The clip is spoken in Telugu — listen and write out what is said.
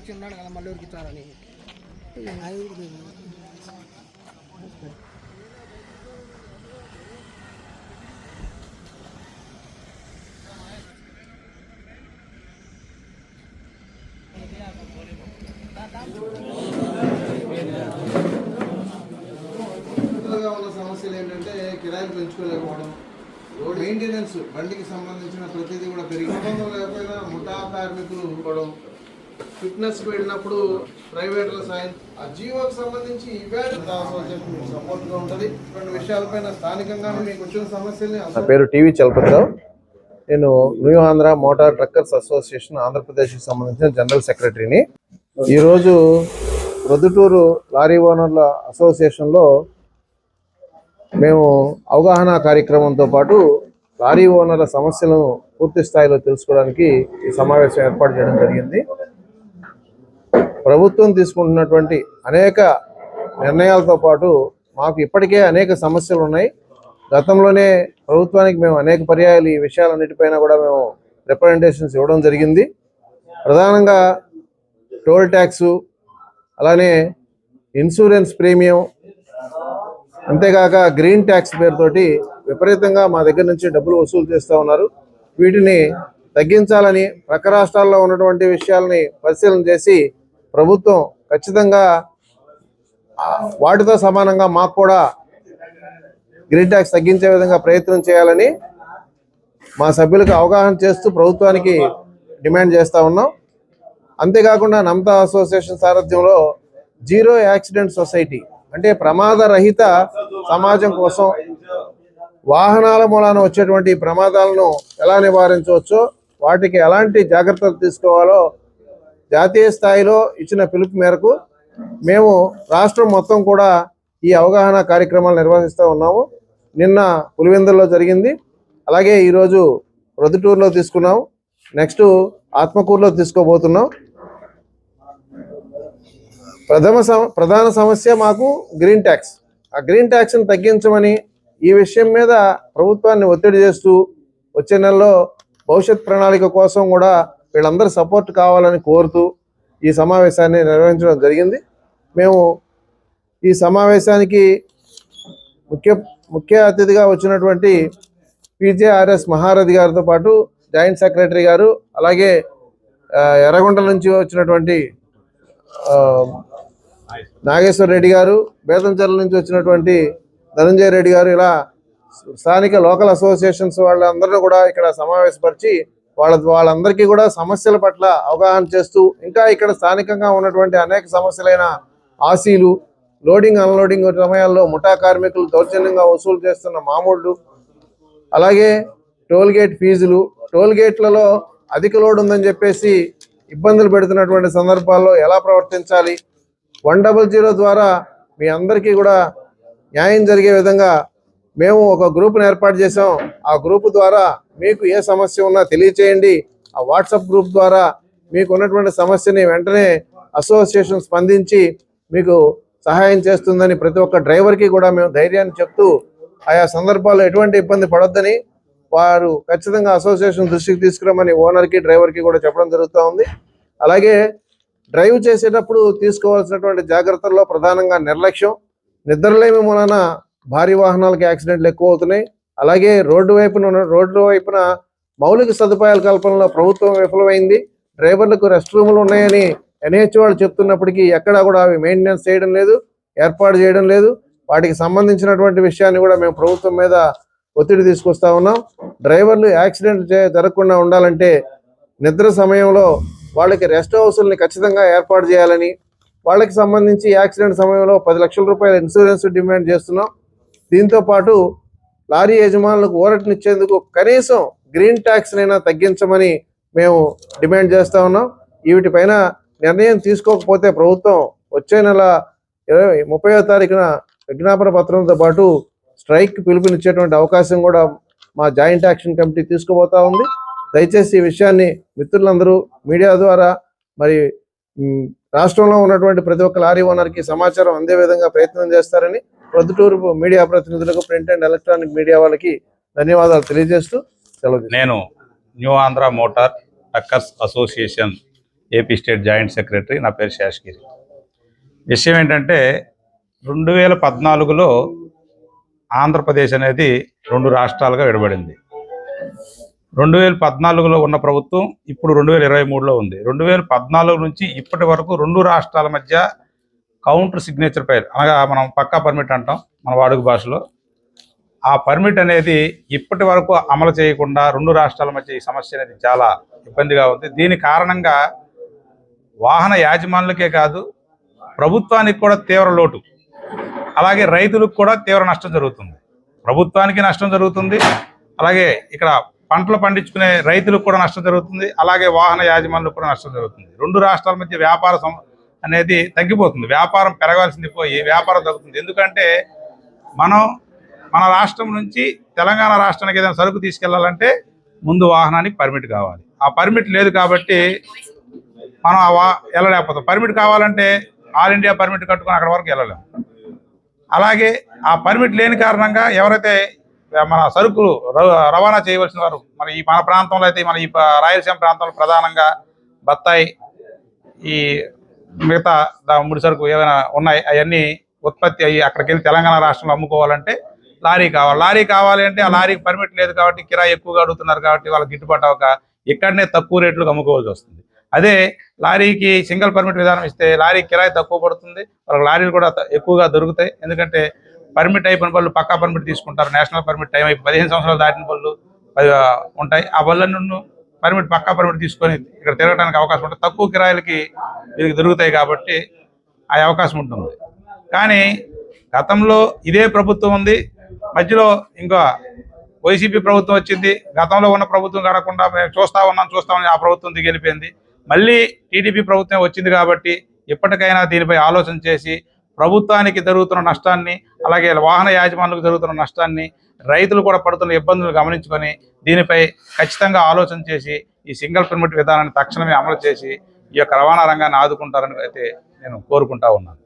సాక్షి ఉన్నాడు కదా మళ్ళీ ఉరికిస్తారని ఉన్న సమస్యలు ఏంటంటే కిరాయిలు పెంచుకోలేకపోవడం మెయింటెనెన్స్ బండికి సంబంధించిన ప్రతిదీ కూడా పెరిగి లేకపోయినా ముఠా కార్మికులు ఇవ్వడం ఫిట్నెస్ వెళ్ళినప్పుడు ప్రైవేట్ల సాయం. ఆ జీవోకి సంబంధించి ఇవాళ సపోర్ట్గా ఉంటది. రెండు విషయాలపైన స్థానికంగానే మీకు వచ్చిన సమస్యల్ని నా పేరు టీవీ చలపతిరావు. నేను new Andhra motor truckers association ఆంధ్రప్రదేశ్కి సంబంధించిన జనరల్ సెక్రటరీని. ఈరోజు ప్రొద్దుటూరు లారీ ఓనర్ల అసోసియేషన్లో మేము అవగాహన కార్యక్రమంతో పాటు లారీ ఓనర్ల సమస్యలను పూర్తి స్థాయిలో తెలుసుకోవడానికి ఈ సమావేశం ఏర్పాటు చేయడం జరిగింది. ప్రభుత్వం తీసుకుంటున్నటువంటి అనేక నిర్ణయాలతో పాటు మాకు ఇప్పటికే అనేక సమస్యలు ఉన్నాయి. గతంలోనే ప్రభుత్వానికి మేము అనేక పర్యాయాలు ఈ విషయాలన్నిటిపైన కూడా మేము రిప్రజెంటేషన్స్ ఇవ్వడం జరిగింది. ప్రధానంగా టోల్ ట్యాక్సు అలానే ఇన్సూరెన్స్ ప్రీమియం అంతేకాక గ్రీన్ ట్యాక్స్ పేరుతోటి విపరీతంగా మా దగ్గర నుంచి డబ్బులు వసూలు చేస్తూ ఉన్నారు. వీటిని తగ్గించాలని ప్రక్క రాష్ట్రాల్లో ఉన్నటువంటి విషయాలని పరిశీలన చేసి ప్రభుత్వం ఖచ్చితంగా వాటితో సమానంగా మాకు కూడా గ్రీన్ ట్యాక్స్ తగ్గించే విధంగా ప్రయత్నం చేయాలని మా సభ్యులకు అవగాహన చేస్తూ ప్రభుత్వానికి డిమాండ్ చేస్తూ ఉన్నాం. అంతేకాకుండా నమతా అసోసియేషన్ సారథ్యంలో జీరో యాక్సిడెంట్ సొసైటీ అంటే ప్రమాద రహిత సమాజం కోసం వాహనాల మూలాన వచ్చేటువంటి ప్రమాదాలను ఎలా నివారించవచ్చో వాటికి ఎలాంటి జాగ్రత్తలు తీసుకోవాలో జాతీయ స్థాయిలో ఇచ్చిన పిలుపు మేరకు మేము రాష్ట్రం మొత్తం కూడా ఈ అవగాహన కార్యక్రమాలు నిర్వహిస్తూ ఉన్నాము. నిన్న పులివెందుల్లో జరిగింది. అలాగే ఈరోజు రొద్దుటూరులో తీసుకున్నాము. నెక్స్ట్ ఆత్మకూరులో తీసుకోబోతున్నాం. ప్రథమ సమ ప్రధాన సమస్య మాకు గ్రీన్ ట్యాక్స్. ఆ గ్రీన్ ట్యాక్స్ని తగ్గించమని ఈ విషయం మీద ప్రభుత్వాన్ని ఒత్తిడి చేస్తూ వచ్చే నెలలో భవిష్యత్ ప్రణాళిక కోసం కూడా వీళ్ళందరూ సపోర్ట్ కావాలని కోరుతూ ఈ సమావేశాన్ని నిర్వహించడం జరిగింది. మేము ఈ సమావేశానికి ముఖ్య ముఖ్య అతిథిగా వచ్చినటువంటి పిజేఆర్ఎస్ మహారథి గారితో పాటు జాయింట్ సెక్రటరీ గారు అలాగే ఎర్రగొండ నుంచి వచ్చినటువంటి నాగేశ్వర రెడ్డి గారు బేతంచెర్ల నుంచి వచ్చినటువంటి ధనంజయ రెడ్డి గారు ఇలా స్థానిక లోకల్ అసోసియేషన్స్ వాళ్ళందరినీ కూడా ఇక్కడ సమావేశపరిచి వాళ్ళ వాళ్ళందరికీ కూడా సమస్యల పట్ల అవగాహన చేస్తూ ఇంకా ఇక్కడ స్థానికంగా ఉన్నటువంటి అనేక సమస్యలైన ఆసీలు లోడింగ్ అన్లోడింగ్ సమయాల్లో ముఠా కార్మికులు దౌర్జన్యంగా వసూలు చేస్తున్న మామూళ్ళు అలాగే టోల్గేట్ ఫీజులు టోల్గేట్లలో అధిక లోడ్ ఉందని చెప్పేసి ఇబ్బందులు పెడుతున్నటువంటి సందర్భాల్లో ఎలా ప్రవర్తించాలి? వన్ జీరో ద్వారా మీ అందరికీ కూడా న్యాయం జరిగే విధంగా మేము ఒక గ్రూప్ను ఏర్పాటు చేసాం ఆ గ్రూప్ ద్వారా మీకు ఏ సమస్య ఉన్నా తెలియచేయండి. ఆ వాట్సాప్ గ్రూప్ ద్వారా మీకు ఉన్నటువంటి సమస్యని వెంటనే అసోసియేషన్ స్పందించి మీకు సహాయం చేస్తుందని ప్రతి ఒక్క డ్రైవర్కి కూడా మేము ధైర్యాన్ని చెప్తూ ఆయా సందర్భాల్లో ఎటువంటి ఇబ్బంది పడొద్దని వారు ఖచ్చితంగా అసోసియేషన్ దృష్టికి తీసుకురామని ఓనర్కి డ్రైవర్కి కూడా చెప్పడం జరుగుతూ ఉంది. అలాగే డ్రైవ్ చేసేటప్పుడు తీసుకోవాల్సినటువంటి జాగ్రత్తల్లో ప్రధానంగా నిర్లక్ష్యం. నిద్రలేమి మూలన భారీ వాహనాలకు యాక్సిడెంట్లు ఎక్కువ అవుతున్నాయి. అలాగే రోడ్డు వైపున రోడ్డు వైపున మౌలిక సదుపాయాల కల్పనలో ప్రభుత్వం విఫలమైంది. డ్రైవర్లకు రెస్ట్ రూములు ఉన్నాయని ఎన్హెచ్ వాళ్ళు చెప్తున్నప్పటికీ ఎక్కడా కూడా అవి మెయింటెనెన్స్ చేయడం లేదు ఏర్పాటు చేయడం లేదు. వాటికి సంబంధించినటువంటి విషయాన్ని కూడా మేము ప్రభుత్వం మీద ఒత్తిడి తీసుకొస్తా ఉన్నాం. డ్రైవర్లు యాక్సిడెంట్ జరగకుండా ఉండాలంటే నిద్ర సమయంలో వాళ్ళకి రెస్ట్ హౌసుల్ని ఖచ్చితంగా ఏర్పాటు చేయాలని వాళ్ళకి సంబంధించి యాక్సిడెంట్ సమయంలో పది లక్షల రూపాయల ఇన్సూరెన్స్ డిమాండ్ చేస్తున్నాం. దీంతో పాటు లారీ యజమానులకు ఊరటనిచ్చేందుకు కనీసం గ్రీన్ ట్యాక్స్ నైనా తగ్గించమని మేము డిమాండ్ చేస్తా ఉన్నాం. వీటిపైన నిర్ణయం తీసుకోకపోతే ప్రభుత్వం వచ్చే నెల ఇరవై ముప్పైవ తారీఖున విజ్ఞాపన పత్రంతో పాటు స్ట్రైక్ పిలుపునిచ్చేటువంటి అవకాశం కూడా మా జాయింట్ యాక్షన్ కమిటీ తీసుకుపోతా ఉంది. దయచేసి ఈ విషయాన్ని మిత్రులందరూ మీడియా ద్వారా మరి రాష్ట్రంలో ఉన్నటువంటి ప్రతి ఒక్క లారీ ఓనర్కి సమాచారం అందే విధంగా ప్రయత్నం చేస్తారని ప్రొద్దుటూరు మీడియా ప్రతినిధులకు ప్రింట్ అండ్ ఎలక్ట్రానిక్ మీడియా వాళ్ళకి ధన్యవాదాలు తెలియజేస్తూ సెలవు నేను new Andhra motor truckers association AP state joint secretary నా పేరు శేషగిరి విషయం ఏంటంటే రెండు వేల పద్నాలుగులో ఆంధ్రప్రదేశ్ అనేది రెండు రాష్ట్రాలుగా విడబడింది. రెండు వేల పద్నాలుగులో ఉన్న ప్రభుత్వం ఇప్పుడు రెండు వేల ఇరవై మూడులో ఉంది. రెండు వేల పద్నాలుగు నుంచి ఇప్పటి వరకు రెండు రాష్ట్రాల మధ్య కౌంటర్ సిగ్నేచర్ ఫైల్ అనగా మనం పక్కా పర్మిట్ అంటాం మన వాడుక భాషలో. ఆ పర్మిట్ అనేది ఇప్పటి వరకు అమలు చేయకుండా రెండు రాష్ట్రాల మధ్య ఈ సమస్య అనేది చాలా ఇబ్బందిగా ఉంది. దీని కారణంగా వాహన యాజమానులకే కాదు ప్రభుత్వానికి కూడా తీవ్ర లోటు. అలాగే రైతులకు కూడా తీవ్ర నష్టం జరుగుతుంది. ప్రభుత్వానికి నష్టం జరుగుతుంది. అలాగే ఇక్కడ పంటలు పండించుకునే రైతులకు కూడా నష్టం జరుగుతుంది. అలాగే వాహన యాజమానులకు కూడా నష్టం జరుగుతుంది. రెండు రాష్ట్రాల మధ్య వ్యాపార సం అనేది తగ్గిపోతుంది. వ్యాపారం పెరగాల్సింది పోయి వ్యాపారం తగ్గుతుంది. ఎందుకంటే మనం మన రాష్ట్రం నుంచి తెలంగాణ రాష్ట్రానికి ఏదైనా సరుకు తీసుకెళ్ళాలంటే ముందు వాహనానికి పర్మిట్ కావాలి. ఆ పర్మిట్ లేదు కాబట్టి మనం ఆ వా వెళ్ళలేకపోతాం. పర్మిట్ కావాలంటే ఆల్ ఇండియా పర్మిట్ కట్టుకొని అక్కడ వరకు వెళ్ళలేము అలాగే ఆ పర్మిట్ లేని కారణంగా ఎవరైతే మన సరుకులు ర- రవాణా చేయవలసిన వారు మన ఈ మన ప్రాంతంలో అయితే మన ఈ రాయలసీమ ప్రాంతంలో ప్రధానంగా బత్తాయి ఈ మిగతా దా- ముడి సరుకు ఏమైనా ఉన్నాయి అవన్నీ ఉత్పత్తి అయ్యి అక్కడికి వెళ్ళి తెలంగాణ రాష్ట్రంలో అమ్ముకోవాలంటే లారీ కావాలి. లారీ కావాలి అంటే ఆ లారీకి పర్మిట్ లేదు కాబట్టి కిరాయి ఎక్కువగా అడుగుతున్నారు కాబట్టి వాళ్ళకి గిట్టుబాటు అవ్వక ఇక్కడనే తక్కువ రేట్లకు అమ్ముకోవాల్సి వస్తుంది. అదే లారీకి సింగిల్ పర్మిట్ విధానం ఇస్తే లారీ కిరాయి తక్కువ పడుతుంది వాళ్ళకి లారీలు కూడా ఎక్కువగా దొరుకుతాయి. ఎందుకంటే పర్మిట్ అయిపోయిన వాళ్ళు పక్కా పర్మిట్ తీసుకుంటారు. నేషనల్ పర్మిట్ టైం అయిపోయి పదిహేను సంవత్సరాలు దాటిన వాళ్ళు ఉంటాయి. ఆ బళ్ళను పర్మిట్ పక్కా పర్మిట్ తీసుకొని ఇక్కడ తిరగడానికి అవకాశం ఉంటుంది తక్కువ కిరాయిలకి వీరికి దొరుకుతాయి కాబట్టి ఆ అవకాశం ఉంటుంది. కానీ గతంలో ఇదే ప్రభుత్వం ఉంది. మధ్యలో ఇంకా వైసీపీ ప్రభుత్వం వచ్చింది. గతంలో ఉన్న ప్రభుత్వం కాకుండా మేము చూస్తా ఉన్నాం చూస్తామని ఆ ప్రభుత్వం దిగి వెళ్ళిపోయింది. మళ్ళీ టీడీపీ ప్రభుత్వం వచ్చింది కాబట్టి ఇప్పటికైనా దీనిపై ఆలోచన చేసి ప్రభుత్వానికి జరుగుతున్న నష్టాన్ని అలాగే వాహన యాజమానులకు జరుగుతున్న నష్టాన్ని రైతులు కూడా పడుతున్న ఇబ్బందులు గమనించుకొని దీనిపై ఖచ్చితంగా ఆలోచన చేసి ఈ సింగిల్ పర్మిట్ విధానాన్ని తక్షణమే అమలు చేసి ఈ యొక్క రవాణా రంగాన్ని ఆదుకుంటారని అయితే నేను కోరుకుంటా ఉన్నాను.